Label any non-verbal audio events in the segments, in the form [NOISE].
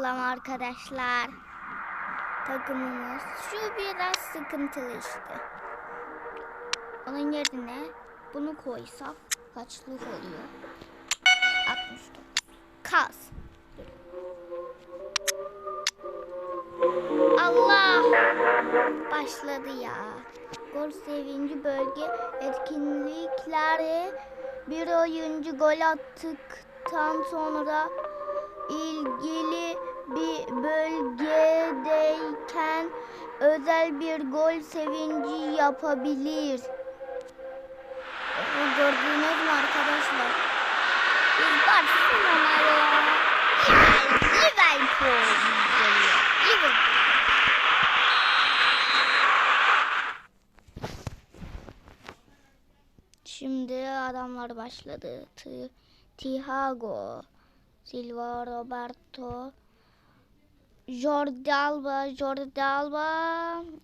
Nasıl ama arkadaşlar? Takımımız şu biraz sıkıntılı işte. Onun yerine bunu koysak kaçlık oluyor? 69. Kaz. Allah! Başladı ya. Gol sevinci bölge etkinlikleri bir oyuncu gol attıktan sonra ilgili bir bölgedeyken özel bir gol sevinci yapabilir. Bunu gördünüz mü arkadaşlar? Biz Barcelona'ya yani Liverpool. Liverpool. Şimdi adamlar başladı. T Thiago, Silva, Roberto, Jordi Alba, Jordi Alba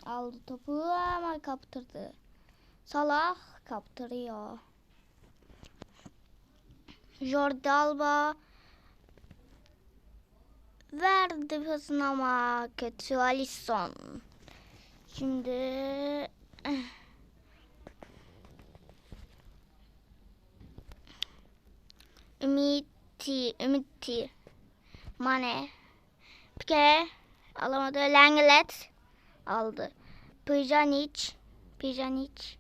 aldı topu ama kaptırdı. Salah kaptırıyor. Jordi Alba verdi pasını ama kötü Alisson. Şimdi eh, Ümiti, Ümiti, Mane, Pike alamadı. Lenglet aldı. Pjanic, Pjanic,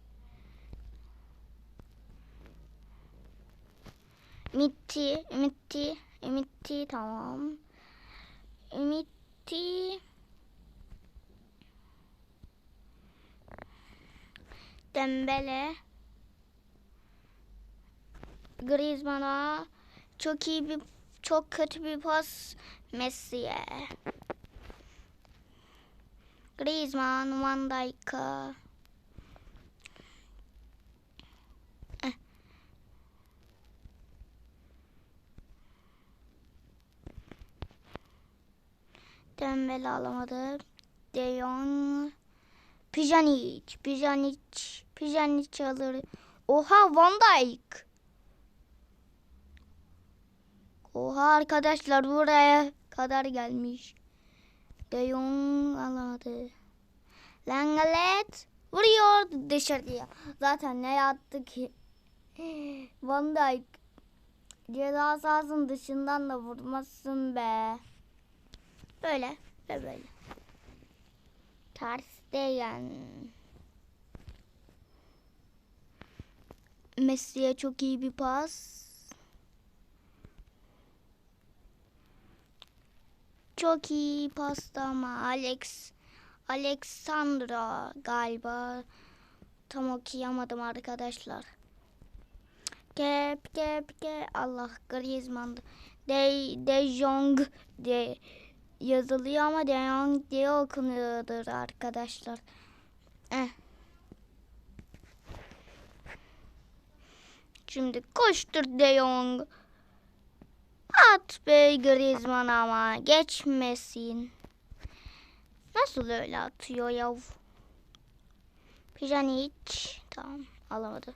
Ümiti, Ümiti, Ümiti tamam. Ümiti Dembele Griezmann'a çok iyi bir çok kötü bir pas Messi'ye. Griezmann Van Dijk'a. Eh. Dembele alamadı. De Jong. Pjanic. Pjanic. Pjanic alır. Oha Van Dijk. Oha arkadaşlar buraya kadar gelmiş. De alamadı. Langalet vuruyor dışarıya. Zaten ne yaptı ki? [GASPS] Van Dijk ceza sahasının dışından da vurmasın be. Böyle ve böyle. Ters değen. Messi'ye çok iyi bir pas. Çok iyi pasta ama Alex Alexandra galiba tam okuyamadım arkadaşlar. Kep kep kep Allah Griezmann De, De Jong de yazılıyor ama De Jong diye okunuyordur arkadaşlar. Eh. Şimdi koştur De Jong. At be Griezmann ama geçmesin. Nasıl öyle atıyor yav? Pjanic tamam alamadı.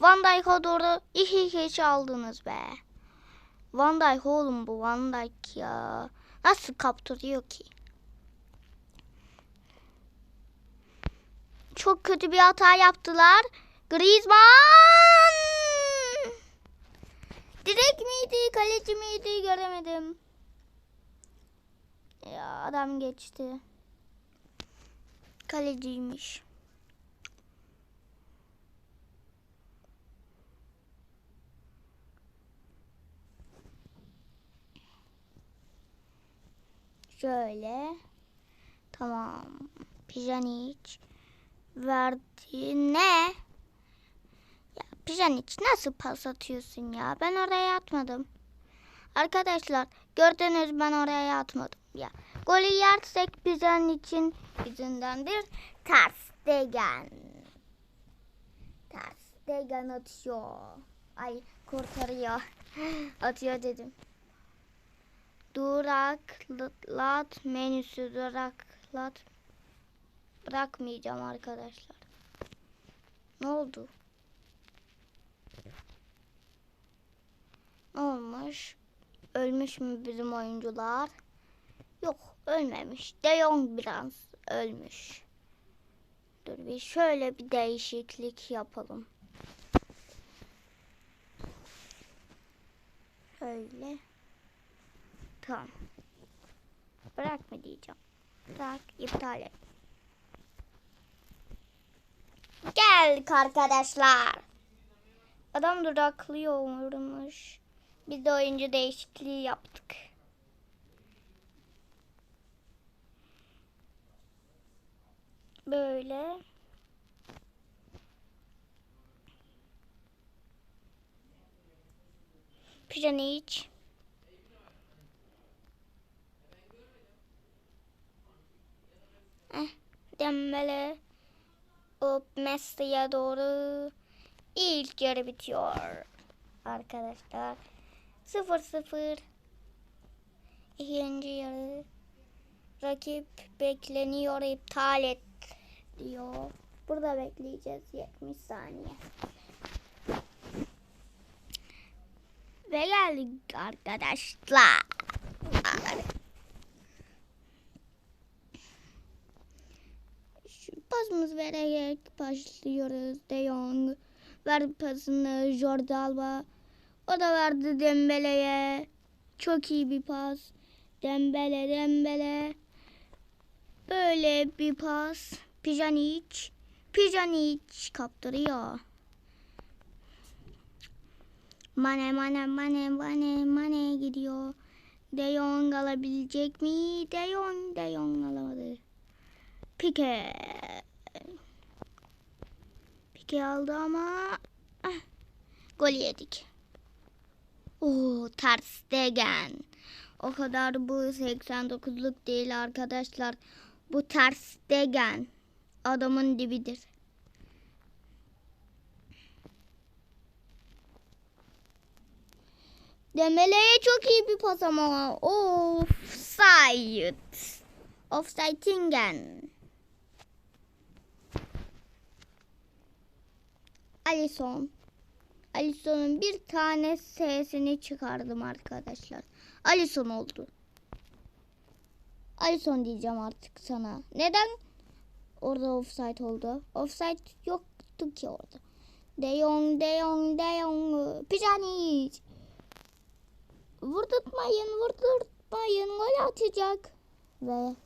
Van Dijk'a doğru iki iki aldınız be. Van Dijk oğlum bu Van Dijk ya. Nasıl kaptırıyor ki? Çok kötü bir hata yaptılar. Griezmann! Direkt miydi, kaleci miydi göremedim. Ya adam geçti. Kaleciymiş. Şöyle. Tamam. Pjanic verdi. Ne? Ya Pjanic nasıl pas atıyorsun ya? Ben oraya atmadım. Arkadaşlar gördünüz ben oraya atmadım ya. Golü yersek Pjanic'in yüzündendir. Ters degen. Ters degen atıyor. Ay kurtarıyor. [GASPS] atıyor dedim. Duraklat menüsü duraklat bırakmayacağım arkadaşlar. Ne oldu? olmuş. Ölmüş mü bizim oyuncular? Yok ölmemiş. De Jong biraz ölmüş. Dur bir şöyle bir değişiklik yapalım. Şöyle. Tamam. Bırak mı diyeceğim. Bırak iptal et. Geldik arkadaşlar. Adam duraklıyormuş. Biz de oyuncu değişikliği yaptık. Böyle. Pjanic. Eh, Dembele. Hop Messi'ye doğru. İlk yarı bitiyor. Arkadaşlar. 0-0. İkinci yarı. Rakip bekleniyor iptal et diyor. Burada bekleyeceğiz 70 saniye. Ve geldik arkadaşlar. Şu pasımız vererek başlıyoruz. De Jong verdi pasını Jordi Alba. O da verdi Dembele'ye. Çok iyi bir pas. Dembele Dembele. Böyle bir pas. Pjanic. Pjanic kaptırıyor. Mane mane mane mane mane gidiyor. De Jong alabilecek mi? De Jong, De Jong alamadı. Pique. Pique aldı ama ah, gol yedik. Oo, ters Stegen. O kadar bu 89'luk değil arkadaşlar. Bu ters Stegen. Adamın dibidir. Demele'ye çok iyi bir pas ama. Offside. Tingen. Alison. Alison'un bir tane sesini çıkardım arkadaşlar. Alison oldu. Alison diyeceğim artık sana. Neden orada offside oldu? Offside yoktu ki orada. De Jong, De Jong, De Jong. Pjanic. Vurdurtmayın, vurdurtmayın. Gol atacak. Ve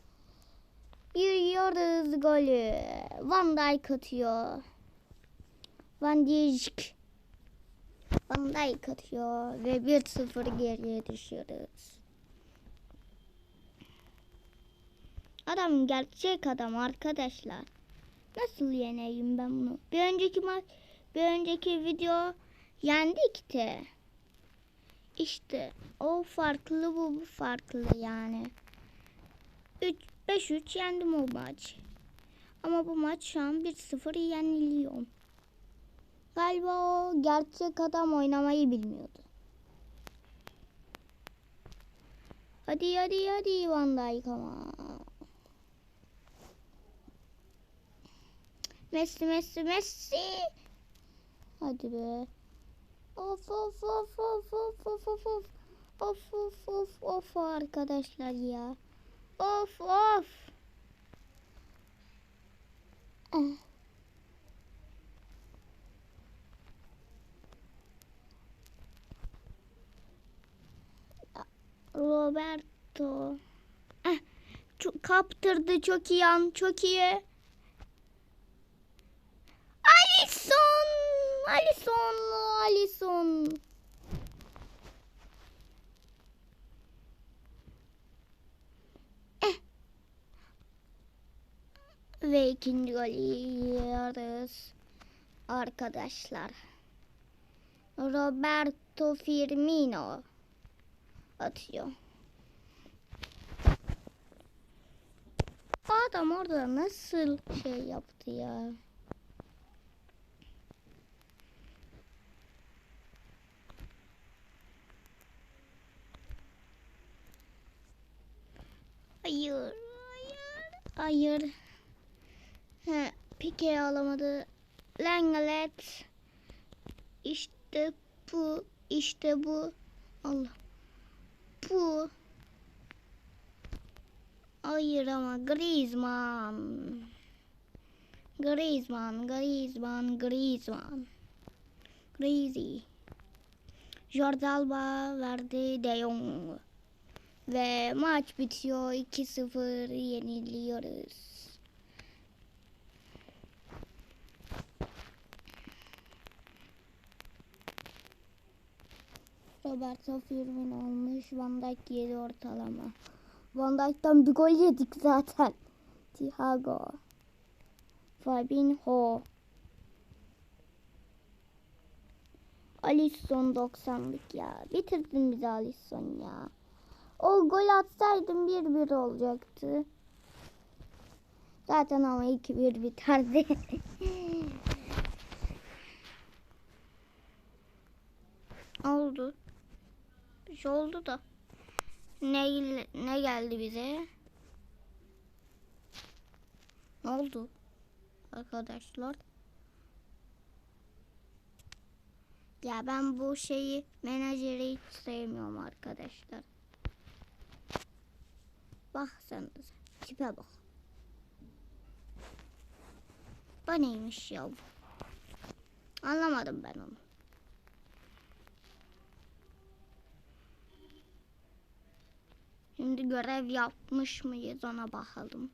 yürüyoruz golü. Van Dijk atıyor. Van Dijk. Van Dijk atıyor ve 1-0 geriye düşüyoruz. Adam gerçek adam arkadaşlar. Nasıl yeneyim ben bunu? Bir önceki maç, bir önceki video yendik de. İşte o farklı bu, bu farklı yani. 3 5-3 yendim o maç. Ama bu maç şu an 1-0 yeniliyorum. Galiba o gerçek adam oynamayı bilmiyordu. Hadi hadi hadi Van Dijk ama. Messi Messi Messi. Hadi be. Of of of of of of of of. Of of of of arkadaşlar ya. Of of. Ah. Roberto. Ah, çok kaptırdı çok iyi an çok iyi. Alisson, Alisson, Alisson. Eh. Ve ikinci golü yiyoruz arkadaşlar. Roberto Firmino atıyor. Adam orada nasıl şey yaptı ya? Hayır, hayır, hayır. He, Pike alamadı. Lenglet. İşte bu, işte bu. Allah. Bu. Hayır ama Griezmann. Griezmann, Griezmann, Griezmann. Crazy. Jordi Alba verdi De Jong. Ve maç bitiyor. 2-0 yeniliyoruz. Roberto Firmino olmuş. Van Dijk 7 ortalama. Van Dijk'tan bir gol yedik zaten. [LAUGHS] Thiago. Fabinho. Alisson 90'lık ya. Bitirdin bizi Alisson ya. O gol atsaydım 1-1 olacaktı. Zaten ama 2-1 biterdi. [LAUGHS] oldu. Bir şey oldu da. Ne, ne geldi bize? Ne oldu? Arkadaşlar. Ya ben bu şeyi menajeri hiç sevmiyorum arkadaşlar. Baksanıza. Tipe bak. Bu neymiş ya? Anlamadım ben onu. Şimdi görev yapmış mıyız ona bakalım.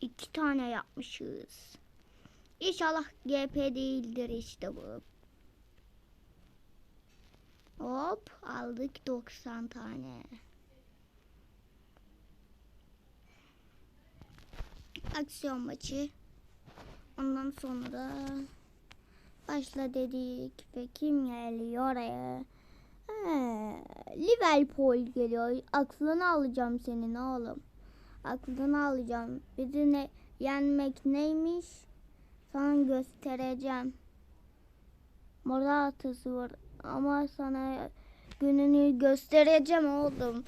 İki tane yapmışız. İnşallah GP değildir işte bu. Hop aldık 90 tane. Aksiyon maçı. Ondan sonra başla dedik ve kim geliyor oraya? He, Liverpool geliyor. Aklını alacağım senin oğlum. Aklını alacağım. Bizi ne, yenmek neymiş? Sana göstereceğim. Moratası var ama sana gününü göstereceğim oğlum.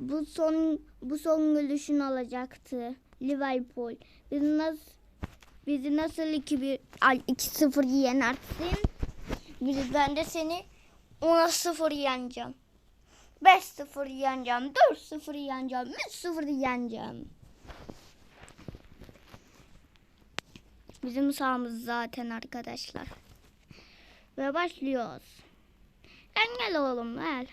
Bu son bu son gülüşün olacaktı. Liverpool. Bizi nasıl bizi nasıl 2-1 ay 2-0 yenersin? Biz ben de seni 10'a 0 yeneceğim. 5-0 yeneceğim. 4-0 yeneceğim. 3-0 yeneceğim. Bizim sahamız zaten arkadaşlar. Ve başlıyoruz. Sen gel oğlum gel.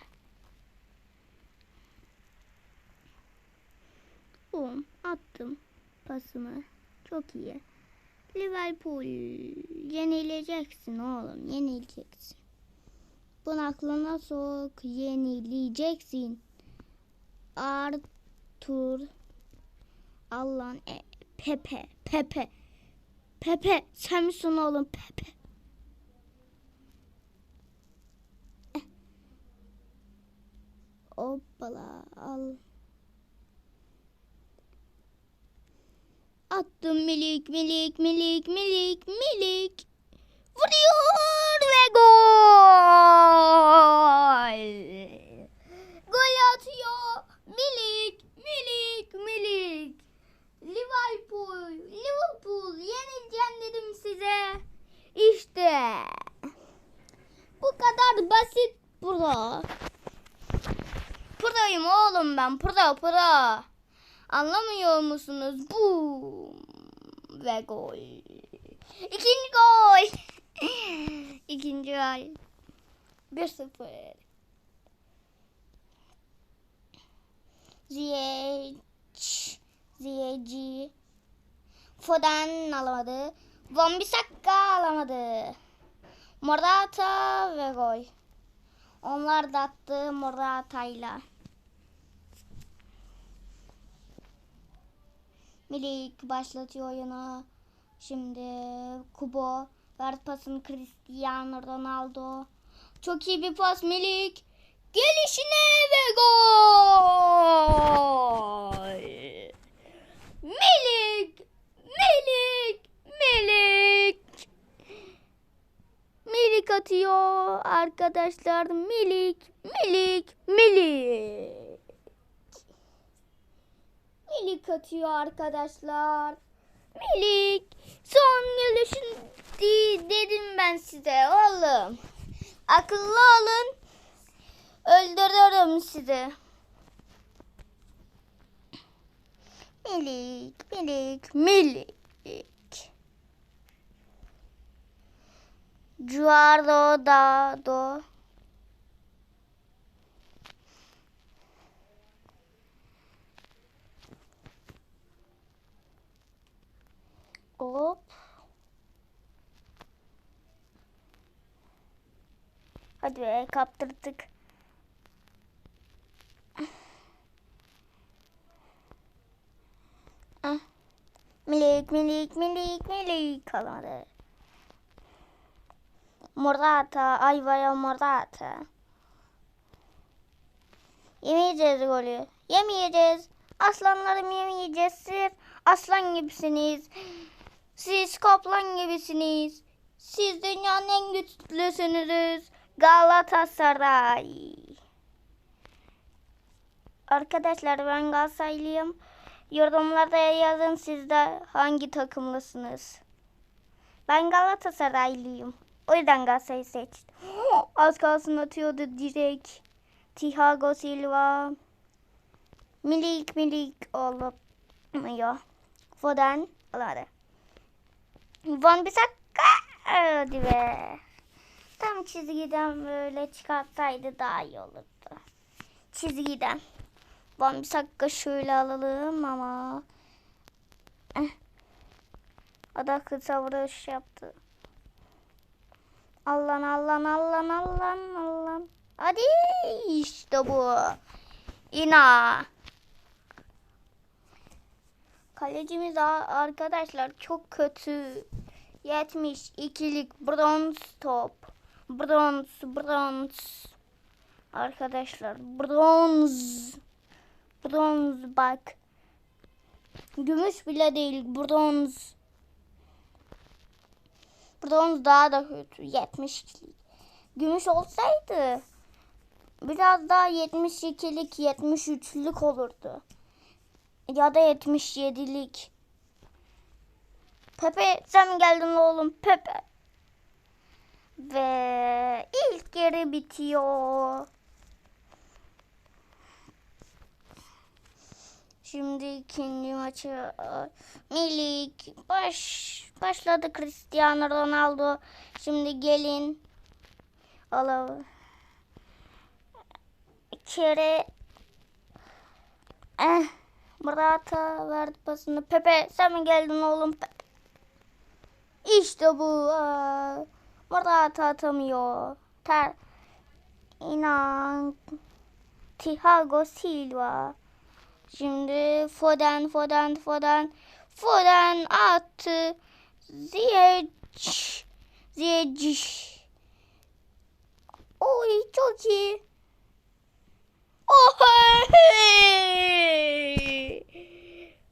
Bum attım pasımı. Çok iyi. Liverpool yenileceksin oğlum yenileceksin. Bunu aklına sok yenileyeceksin. Arthur Allah'ın e, Pepe Pepe Pepe sen misin oğlum Pepe Eh. Hoppala al Attım milik milik milik milik milik Vuruyor ve gol Gol atıyor milik milik milik Liverpool Liverpool yenileceğim dedim size İşte Bu kadar basit pro Pro'yum oğlum ben pro pro Anlamıyor musunuz? Bu ve gol. İkinci gol. [LAUGHS] İkinci gol. 1-0. Ziyech. Ziyeci. Foden alamadı. Van Bissaka alamadı. Morata ve gol. Onlar da attı Morata'yla. Milik başlatıyor oyunu. Şimdi Kubo ver pasını Cristiano Ronaldo. Çok iyi bir pas Milik. Gelişine ve gol. Milik, Milik, Milik. Milik atıyor arkadaşlar. Milik, Milik, Milik. Milik atıyor arkadaşlar. Milik. Son gülüşün di- dedim ben size oğlum. Akıllı olun. Öldürürüm sizi. Milik, milik, milik. Cuardo da do. Hop. Hadi be kaptırdık. Ah. Milik milik milik milik kalmadı. Morata, ayvaya morata. Yemeyeceğiz golü. Yemeyeceğiz. Aslanlarım yemeyeceğiz. Siz aslan gibisiniz. Siz kaplan gibisiniz. Siz dünyanın en güçlüsünüz. Galatasaray. Arkadaşlar ben Galatasaraylıyım. Yorumlarda yazın siz de hangi takımlısınız. Ben Galatasaraylıyım. O yüzden Galatasaray'ı seçtim. [GASPS] Az kalsın atıyordu direkt. Thiago Silva. Milik milik olmuyor. Foden alamadı. Van Bissaka. Hadi be. Tam çizgiden böyle çıkartsaydı daha iyi olurdu. Çizgiden. Van Bissaka şöyle alalım ama. Eh. Ada kısa vuruş yaptı. Allah'ın Allah'ın Allah'ın Allah'ın Allah'ın. Hadi işte bu. İna. Kalecimiz arkadaşlar çok kötü. 72'lik bronz top. Bronz, bronz. Arkadaşlar bronz. Bronz bak. Gümüş bile değil bronz. Bronz daha da kötü. 72'lik. Gümüş olsaydı biraz daha 72'lik 73'lük olurdu. Ya da 77'lik. Pepe sen geldin oğlum Pepe? Ve ilk yarı bitiyor. Şimdi ikinci maçı e, Milik baş başladı Cristiano Ronaldo. Şimdi gelin alalım. Kere eh Morata verdi pasını. Pepe sen mi geldin oğlum? İşte bu. Aa, Morata atamıyor. Ter inan Thiago Silva. Şimdi Foden, Foden, Foden. Foden attı. Ziyech. Ziyech. Oy çok iyi. Oy!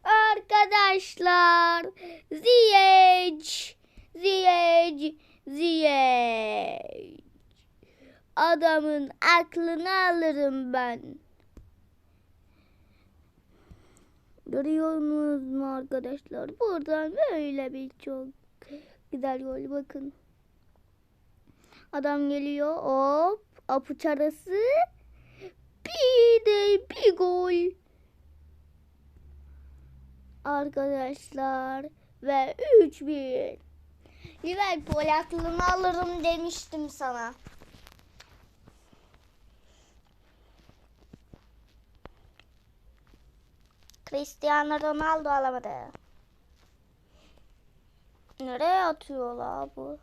Arkadaşlar. Ziyech. Ziyech. Ziyech. Adamın aklını alırım ben. Görüyorsunuz mu arkadaşlar? Buradan böyle bir çok güzel gol bakın. Adam geliyor. Hop. Apuç arası. Bir de bir gol. Arkadaşlar. Ve 3-1. Liverpool aklını alırım demiştim sana. Cristiano Ronaldo alamadı. Nereye atıyor la bu?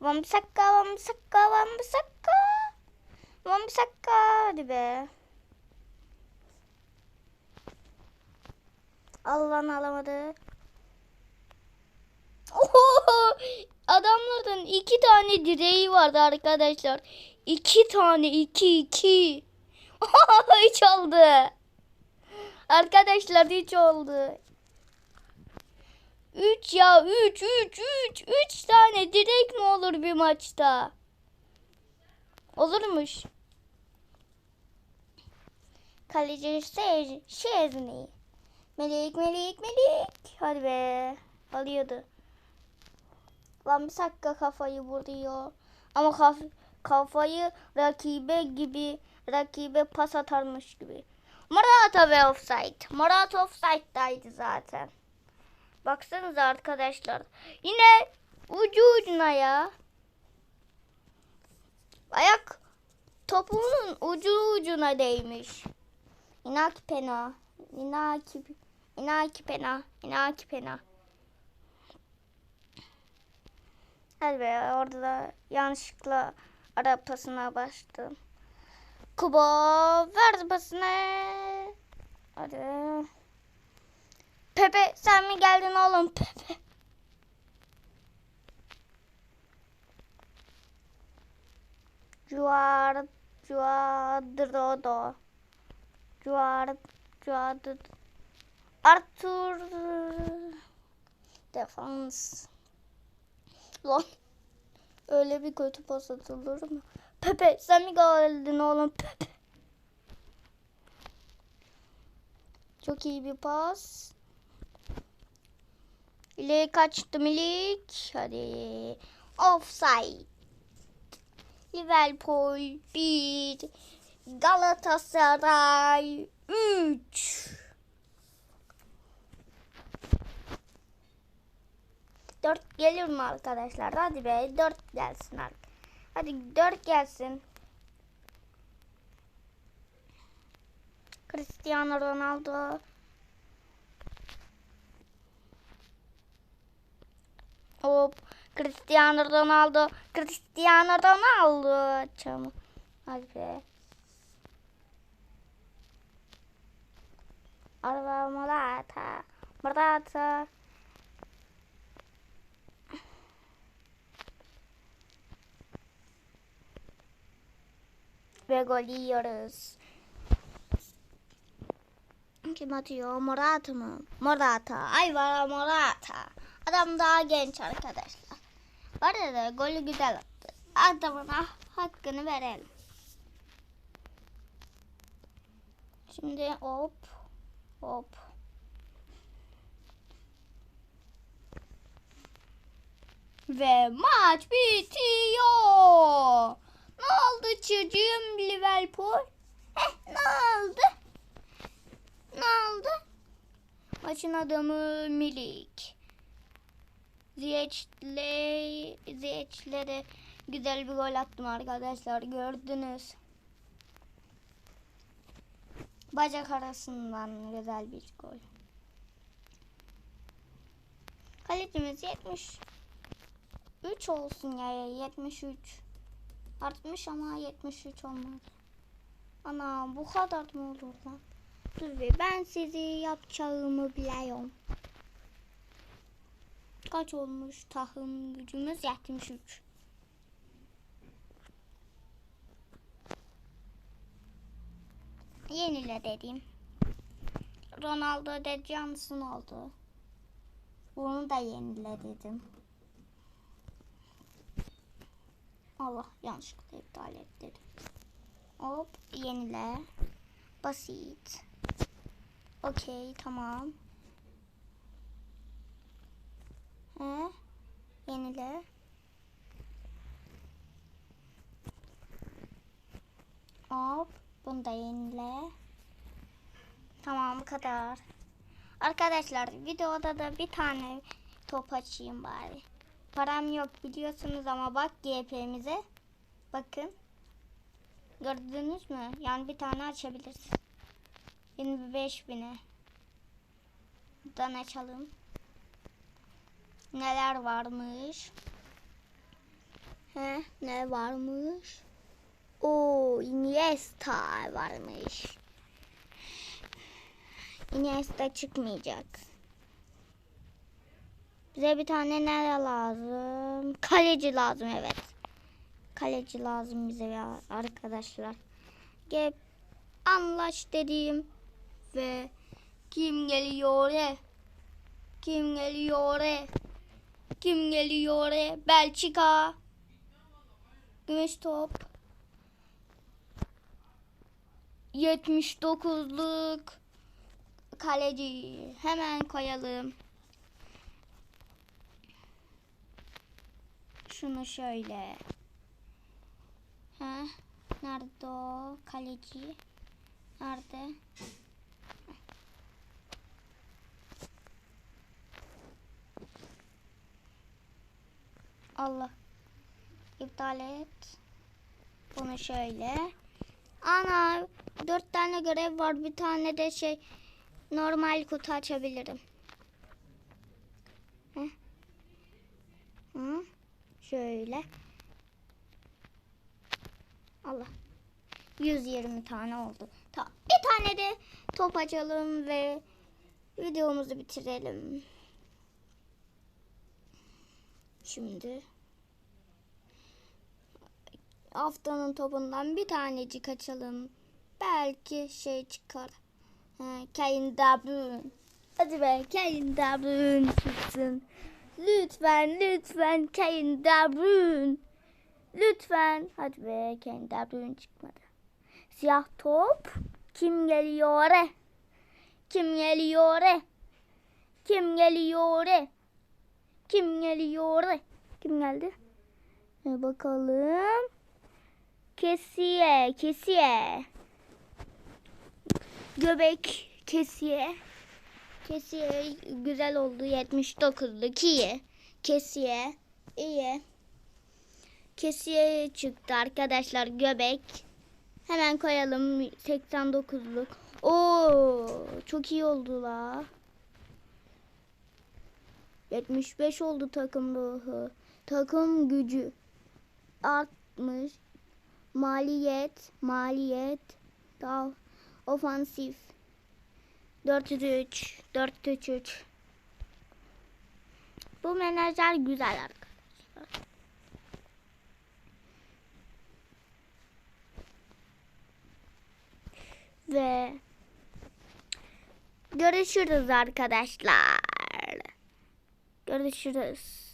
Vamsaka, Vamsaka, Vamsaka. Vamsaka hadi be. Allah'ın alamadı. Oho! Adamların iki tane direği vardı arkadaşlar. İki tane, iki, iki. [LAUGHS] Oldu. Arkadaşlar hiç oldu. Üç ya üç üç üç üç tane direkt mi olur bir maçta? Olurmuş. Kaleci şey, Şezni. Melik melik melik. Hadi be. Alıyordu. Lan bir dakika kafayı vuruyor. Ama kaf kafayı rakibe gibi rakibe pas atarmış gibi. Morata ve offside. Morata offside'daydı zaten. Baksanıza arkadaşlar. Yine ucu ucuna ya. Ayak topuğunun ucu ucuna değmiş. İnaki pena. İnaki, inaki pena. İnaki pena. Be orada da yanlışlıkla ara pasına bastım. Kuba ver pasını. Hadi. Pepe sen mi geldin oğlum Pepe? Cuar, cuadrodo. Cuar, cuadrodo. Arthur. Defans. Lan. Öyle bir kötü pas atılır mı? Pepe sen mi geldin oğlum Pepe? Çok iyi bir pas. İleri kaçtı Milik. Hadi. Offside. Liverpool 1. Galatasaray 3. 4 gelir mi arkadaşlar? Hadi be 4 gelsin artık. Hadi 4 gelsin. Cristiano Ronaldo. Hop. Cristiano Ronaldo. Cristiano Ronaldo. Çamur. Hadi be. Araba Morata. Morata. Ve gol yiyoruz. Kim atıyor? Morata mı? Morata. Ay var Morata. Adam daha genç arkadaşlar. Var da golü güzel attı. Adamına hakkını verelim. Şimdi hop hop. Ve maç bitiyor. Ne oldu çocuğum Liverpool? Heh, ne oldu? Ne oldu? Maçın adamı Milik. Ziyeçle, Ziyeçlere güzel bir gol attım arkadaşlar. Gördünüz. Bacak arasından güzel bir gol. Kalecimiz 73 olsun ya 73. Artmış ama 73 olmaz. Ana bu kadar mı olur lan? Dur be ben sizi yapacağımı biliyorum. Kaç olmuş tahım gücümüz 73. Yenile dedim. Ronaldo de Johnson oldu. Bunu da yenile dedim. Allah yanlışlıkla iptal ettim. Hop yenile. Basit. Okey tamam. He? Yenile. Hop. Bunu da yenile. Tamam bu kadar. Arkadaşlar videoda da bir tane top açayım bari. Param yok biliyorsunuz ama bak GP'mize. Bakın. Gördünüz mü? Yani bir tane açabiliriz. 25 bine. Buradan açalım. Neler varmış? He, ne varmış? O Iniesta varmış. Iniesta çıkmayacak. Bize bir tane ne lazım? Kaleci lazım evet. Kaleci lazım bize ya arkadaşlar. Gel anlaş dediğim ve kim geliyor? Kim geliyor? Kim geliyor? Belçika. Gümüş top. 79'luk kaleci hemen koyalım. Şunu şöyle. Nerede o kaleci? Nerede? Allah. İptal et. Bunu şöyle. Ana dört tane görev var. Bir tane de şey normal kutu açabilirim. Heh. Hı. Şöyle. Allah. 120 tane oldu. Tamam. Bir tane de top açalım ve videomuzu bitirelim. Şimdi haftanın topundan bir tanecik açalım. Belki şey çıkar. Ha, Dabrun. Hadi be Kayın Dabrun çıksın. Lütfen lütfen Kayın Dabrun. Lütfen. Hadi be Kayın Dabrun çıkmadı. Siyah top. Kim geliyor? Kim geliyor? Kim geliyor? Kim geliyor? Kim geldi? E bakalım. Kesiye, kesiye. Göbek kesiye. Kesiye güzel oldu. 79'luk iyi. Kesiye iyi. Kesiye çıktı arkadaşlar göbek. Hemen koyalım 89'luk. Oo çok iyi oldu la. 75 oldu takım ruhu. Takım gücü artmış. Maliyet, maliyet daha ofansif. 403, 403. Bu menajer güzel arkadaşlar. Ve görüşürüz arkadaşlar. Görüşürüz.